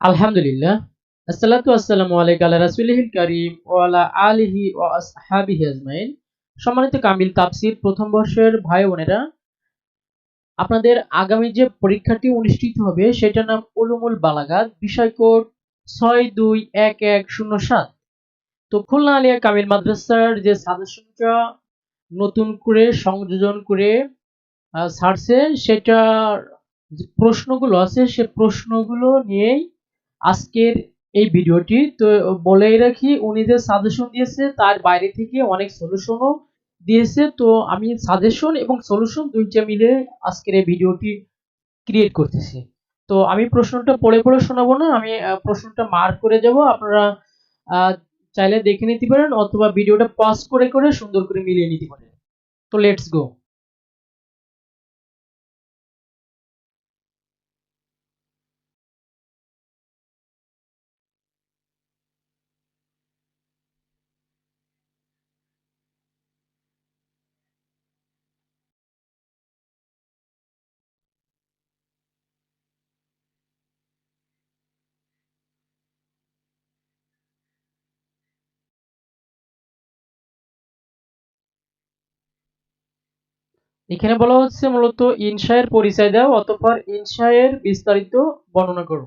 আলহামদুলিল্লাহ। আসসালাতু আসসালামু আলাইকা আলা রাসূলিহিল কারীম ওয়া আলা আলিহি ওয়া আসহাবিহি আজমাইন। সম্মানিত কামিল তাফসীর প্রথম বর্ষের ভাই বোনেরা, আপনাদের আগামী যে পরীক্ষাটি অনুষ্ঠিত হবে, সেটার নাম উলুমুল বালাগাত, বিষয় কোড ছয় দুই এক এক শূন্য সাত। তো খুলনা আলিয়া কামিল মাদ্রাসার যে সাজেশনটা নতুন করে সংযোজন করে ছাড়ছে, সেটার যে প্রশ্নগুলো আছে, সে প্রশ্নগুলো নিয়েই আজকের এই ভিডিওটি, তো বলেই রাখি, উনি যে সাজেশন দিয়েছে, তার বাইরে থেকে অনেক সলিউশনও দিয়েছে। তো আমি সাজেশন এবং সলিউশন দুইটা মিলে আজকের এই ভিডিওটি ক্রিয়েট করতেছি। তো আমি প্রশ্নটা পড়ে পড়ে শোনাবো না, আমি প্রশ্নটা মার্ক করে যাব। আপনারা চাইলে দেখে নিতে পারেন, অথবা ভিডিওটা পজ করে করে সুন্দর করে মিলিয়ে নিতে পারেন। তো লেটস গো এখানে বলা হচ্ছে মূলত ইনসায়ের পরিচয় দাও অতঃপর ইনসায়ের বিস্তারিত বর্ণনা করো।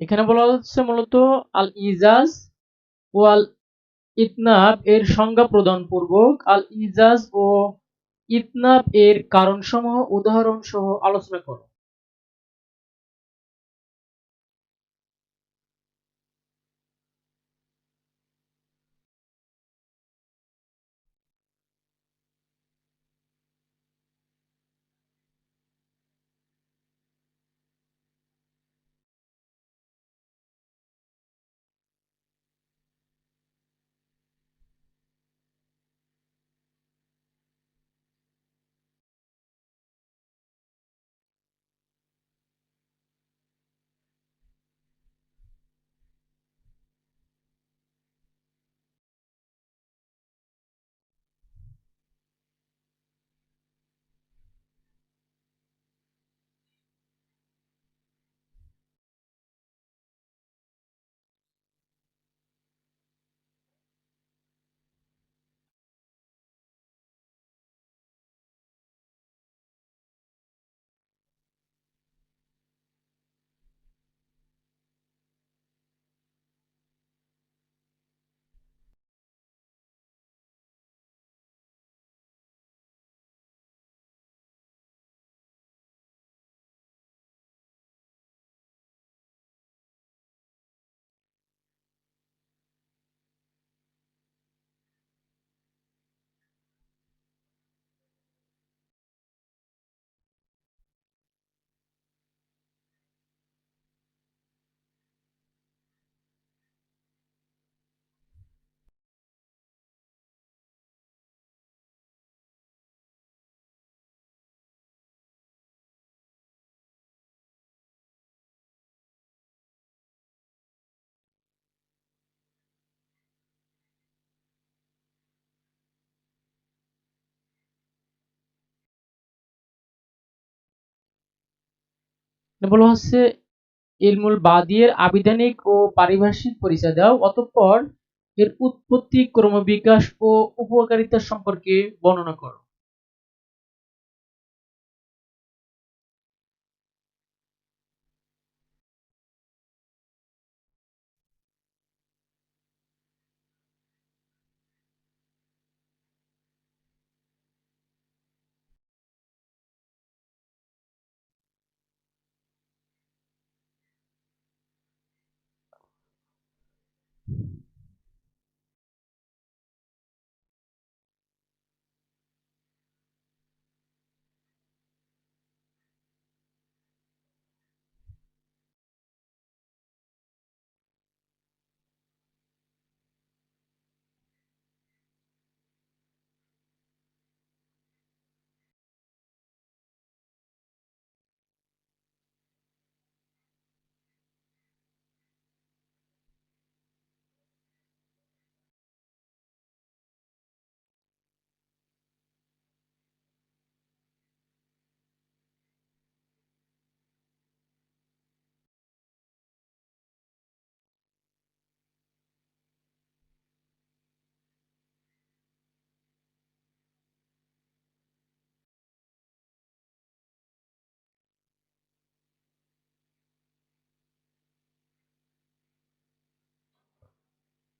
এখানে বলা হচ্ছে মূলত আল ইজাজ ও আল ইতনাব এর সংজ্ঞা প্রদান পূর্বক আল ইজাজ ও ইতনাব এর কারণসমূহ উদাহরণ সহ আলোচনা করো। বলা হচ্ছে ইলমুল বাদিয়ের আবিধানিক ও পারিভাষিক পরিচয় দেওয়া অতঃপর এর উৎপত্তি, ক্রমবিকাশ ও উপকারিতা সম্পর্কে বর্ণনা করো।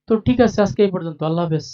তো ঠিক আছে আজকে এই পর্যন্ত। আল্লাহ হাফেজ।